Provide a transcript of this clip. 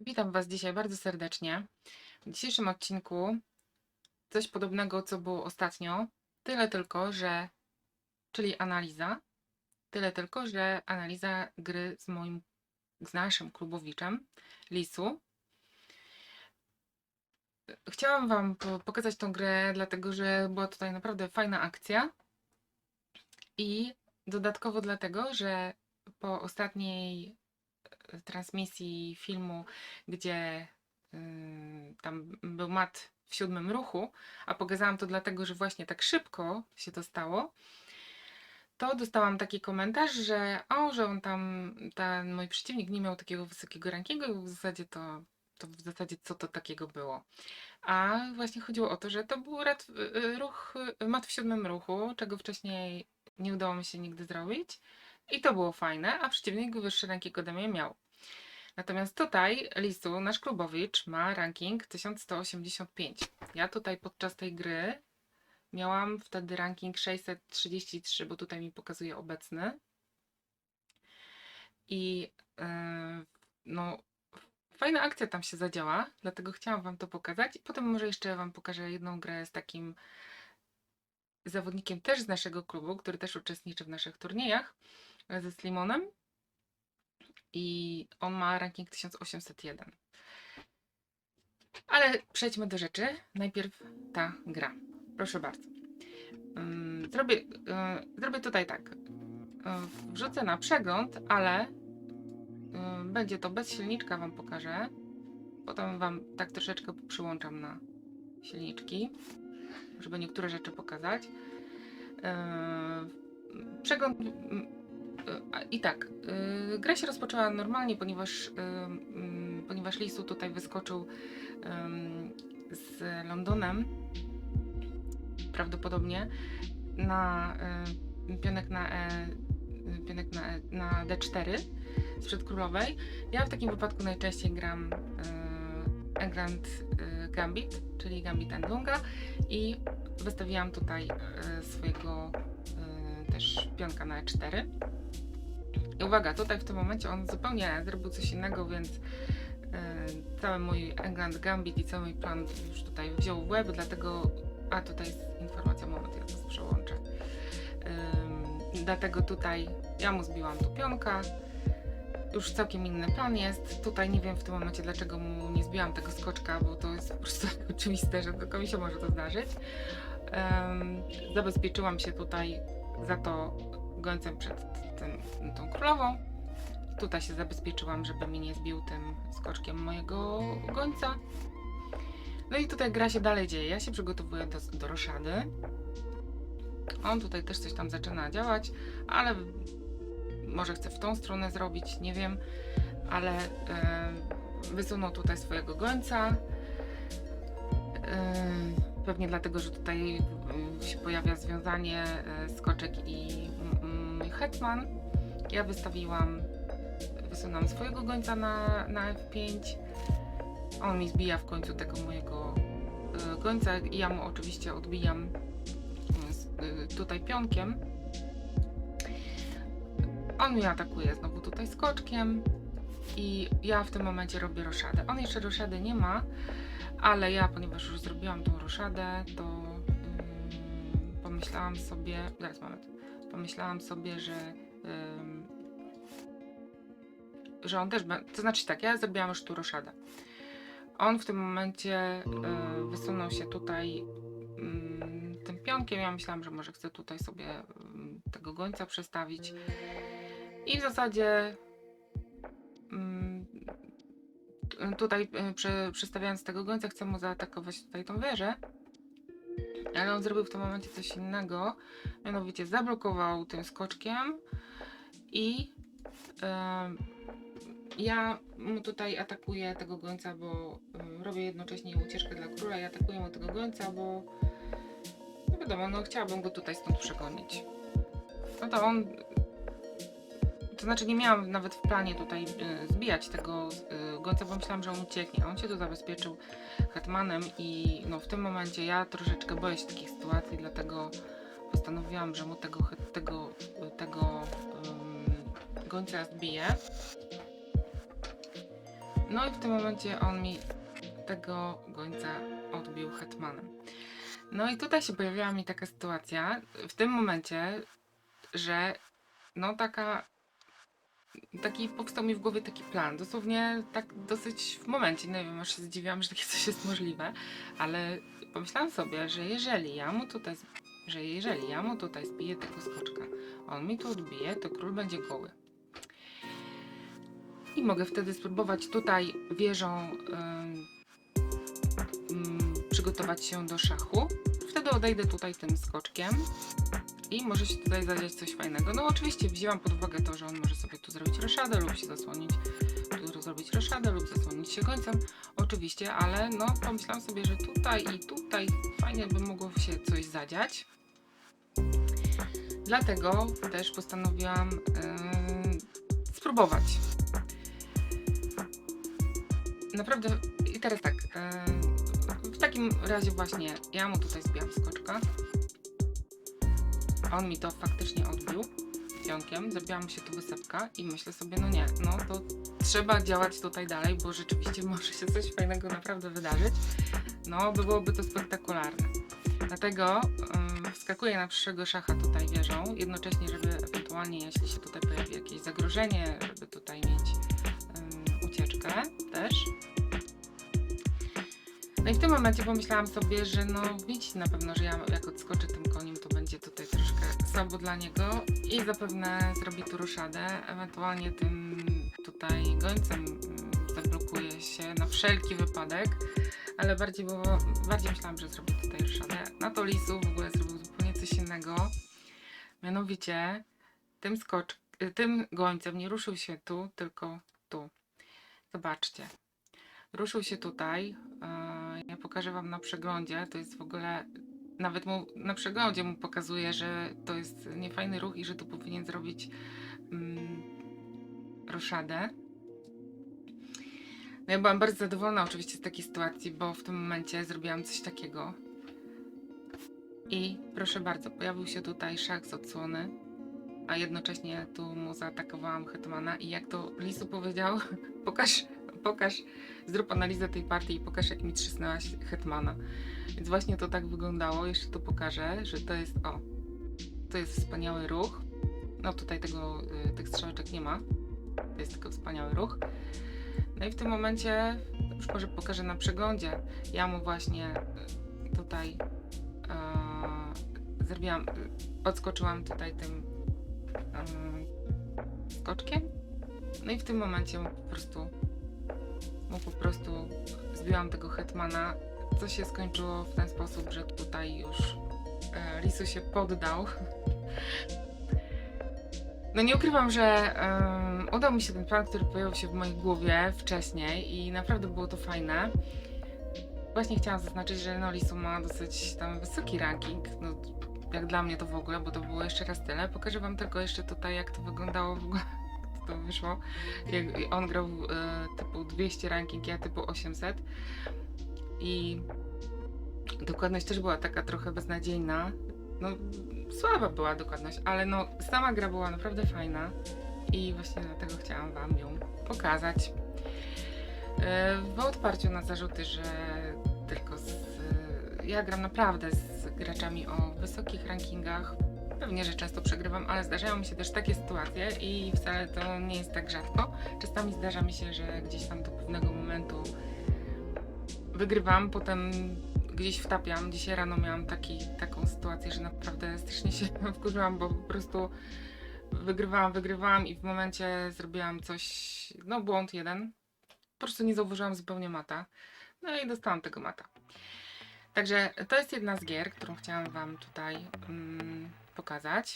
Witam Was dzisiaj bardzo serdecznie. W dzisiejszym odcinku coś podobnego, co było ostatnio. Tyle tylko, że. czyli analiza. Tyle tylko, że analiza gry z moim, z naszym klubowiczem, Lisu. Chciałam Wam po- pokazać tą grę, dlatego że była tutaj naprawdę fajna akcja. I dodatkowo dlatego, że po ostatniej transmisji filmu, gdzie ym, tam był mat w siódmym ruchu, a pokazałam to dlatego, że właśnie tak szybko się to stało, to dostałam taki komentarz, że o, że on tam, ten mój przeciwnik nie miał takiego wysokiego rankingu i w zasadzie to, to w zasadzie co to takiego było. A właśnie chodziło o to, że to był y, y, ruch, y, mat w siódmym ruchu, czego wcześniej nie udało mi się nigdy zrobić. I to było fajne, a przeciwnik wyższy ranking ode mnie miał. Natomiast tutaj Lisu, nasz klubowicz, ma ranking 1185. Ja tutaj podczas tej gry miałam wtedy ranking 633, bo tutaj mi pokazuje obecny. I yy, no, fajna akcja tam się zadziała, dlatego chciałam Wam to pokazać. Potem może jeszcze Wam pokażę jedną grę z takim zawodnikiem też z naszego klubu, który też uczestniczy w naszych turniejach, ze Slimonem. I on ma ranking 1801. Ale przejdźmy do rzeczy. Najpierw ta gra. Proszę bardzo. Ym, Zrobię, y, zrobię tutaj tak. Y, Wrzucę na przegląd, ale y, będzie to bez silniczka, Wam pokażę. Potem Wam tak troszeczkę przyłączam na silniczki, żeby niektóre rzeczy pokazać. Przegląd. I tak, yy, gra się rozpoczęła normalnie, ponieważ, yy, mm, ponieważ Lisu tutaj wyskoczył z Londonem prawdopodobnie na y, pionek na, e, y, pionek na, e, na D4 sprzed królowej. Ja w takim wypadku najczęściej gram y, England y, Gambit, czyli Gambit Endlunga i wystawiłam tutaj y, swojego y, też pionka na E4. I uwaga, tutaj w tym momencie on zupełnie zrobił coś innego, więc y, cały mój England Gambit i cały mój plan już tutaj wziął w łeb, dlatego a tutaj jest informacja, moment, ja to przełączę. Dlatego tutaj ja mu zbiłam tu pionka. Już całkiem inny plan jest. Tutaj nie wiem w tym momencie, dlaczego mu nie zbiłam tego skoczka, bo to jest po prostu oczywiste, że tylko mi się może to zdarzyć. Ym, zabezpieczyłam się tutaj za to gońcem przed tym, tą królową. Tutaj się zabezpieczyłam, żeby mi nie zbił tym skoczkiem mojego gońca. No i tutaj gra się dalej dzieje. Ja się przygotowuję do, do roszady. On tutaj też coś tam zaczyna działać, ale może chce w tą stronę zrobić, nie wiem, ale e, wysunął tutaj swojego gońca. E, pewnie dlatego, że tutaj się pojawia związanie e, skoczek i mm, hetman. Ja wystawiłam, wysunęłam swojego gońca na, na F5. On mi zbija w końcu tego mojego y, gońca i ja mu oczywiście odbijam y, y, tutaj pionkiem. On mnie atakuje znowu tutaj skoczkiem i ja w tym momencie robię roszadę. On jeszcze roszady nie ma, ale ja, ponieważ już zrobiłam tą roszadę, to ym, pomyślałam sobie, zaraz moment, pomyślałam sobie, że że on też, be- to znaczy tak, ja zrobiłam już tu roszadę. On w tym momencie e, wysunął się tutaj mm, tym pionkiem. Ja myślałam, że może chce tutaj sobie mm, tego gońca przestawić. I w zasadzie mm, tutaj e, prze, przestawiając tego gońca, chcę mu zaatakować tutaj tą wieżę. Ale on zrobił w tym momencie coś innego. Mianowicie zablokował tym skoczkiem i e, ja mu tutaj atakuję tego gońca, bo y, robię jednocześnie ucieczkę dla króla i atakuję mu tego gońca, bo no wiadomo, no chciałabym go tutaj stąd przegonić. No to on, to znaczy nie miałam nawet w planie tutaj y, zbijać tego y, gońca, bo myślałam, że on ucieknie. On się tu zabezpieczył hetmanem i no w tym momencie ja troszeczkę boję się takich sytuacji, dlatego postanowiłam, że mu tego, tego, tego ym, gońca zbiję. No i w tym momencie on mi tego gońca odbił hetmanem. No i tutaj się pojawiła mi taka sytuacja w tym momencie, że no taka taki powstał mi w głowie taki plan, dosłownie tak dosyć w momencie, nie wiem, aż się zdziwiłam, że takie coś jest możliwe, ale pomyślałam sobie, że jeżeli ja mu tutaj, że jeżeli ja mu tutaj zbiję tego skoczka, on mi tu odbije, to król będzie goły. I mogę wtedy spróbować tutaj wieżą ym, ym, przygotować się do szachu. Wtedy odejdę tutaj tym skoczkiem i może się tutaj zadziać coś fajnego. No oczywiście wzięłam pod uwagę to, że on może sobie tu zrobić roszadę lub się zasłonić, tu zrobić roszadę lub zasłonić się końcem, oczywiście, ale no pomyślałam sobie, że tutaj i tutaj fajnie by mogło się coś zadziać. Dlatego też postanowiłam yy, spróbować. Naprawdę, i teraz tak, yy, w takim razie właśnie ja mu tutaj zbijam skoczka. On mi to faktycznie odbił pionkiem, zrobiła mu się tu wysepka i myślę sobie, no nie, no to trzeba działać tutaj dalej, bo rzeczywiście może się coś fajnego naprawdę wydarzyć. No, byłoby to spektakularne. Dlatego ym, wskakuję na przyszłego szacha tutaj wieżą, jednocześnie, żeby ewentualnie, jeśli się tutaj pojawi jakieś zagrożenie, żeby tutaj mieć ym, ucieczkę też. No i w tym momencie pomyślałam sobie, że no widzi na pewno, że ja jak odskoczę tym koniem, słabo dla niego i zapewne zrobi tu ruszadę, ewentualnie tym tutaj gońcem mm, zablokuje się na wszelki wypadek, ale bardziej było, bardziej myślałam, że zrobi tutaj ruszadę. Na to lisu w ogóle zrobił zupełnie coś innego, mianowicie tym skocz, y, tym gońcem nie ruszył się tu, tylko tu. Zobaczcie. Ruszył się tutaj. e, Ja pokażę Wam na przeglądzie. To jest w ogóle. Nawet mu na przeglądzie mu pokazuje, że to jest niefajny ruch i że tu powinien zrobić mm, roszadę. No ja byłam bardzo zadowolona oczywiście z takiej sytuacji, bo w tym momencie zrobiłam coś takiego. I proszę bardzo, pojawił się tutaj szach z odsłony, a jednocześnie tu mu zaatakowałam hetmana i jak to Lisu powiedział, pokaż, pokaż zrób analizę tej partii i pokaż, jak mi trzysnęłaś hetmana. Więc właśnie to tak wyglądało. Jeszcze tu pokażę, że to jest, o, to jest wspaniały ruch. No tutaj tego, y, tych strzałeczek nie ma. To jest tylko wspaniały ruch. No i w tym momencie, już może pokażę na przeglądzie, ja mu właśnie y, tutaj e, zrobiłam, y, odskoczyłam tutaj tym e, skoczkiem. No i w tym momencie po prostu mu po prostu zbiłam tego hetmana, co się skończyło w ten sposób, że tutaj już e, Lisu się poddał. No nie ukrywam, że em, udał mi się ten plan, który pojawił się w mojej głowie wcześniej i naprawdę było to fajne. Właśnie chciałam zaznaczyć, że no Lisu ma dosyć tam wysoki ranking, no jak dla mnie to w ogóle, bo to było jeszcze raz tyle. Pokażę wam tylko jeszcze tutaj, jak to wyglądało w ogóle, to wyszło. Jak on grał e, typu 200 ranking, ja typu 800 i dokładność też była taka trochę beznadziejna. No, słaba była dokładność, ale no, sama gra była naprawdę fajna i właśnie dlatego chciałam Wam ją pokazać. E, W odparciu na zarzuty, że tylko z. Ja gram naprawdę z graczami o wysokich rankingach. Pewnie, że często przegrywam, ale zdarzają mi się też takie sytuacje i wcale to nie jest tak rzadko. Czasami zdarza mi się, że gdzieś tam do pewnego momentu wygrywam, potem gdzieś wtapiam. Dzisiaj rano miałam taki, taką sytuację, że naprawdę strasznie się wkurzyłam, bo po prostu wygrywałam, wygrywałam i w momencie zrobiłam coś, no błąd jeden. Po prostu nie zauważyłam zupełnie mata. No i dostałam tego mata. Także to jest jedna z gier, którą chciałam Wam tutaj mm, pokazać.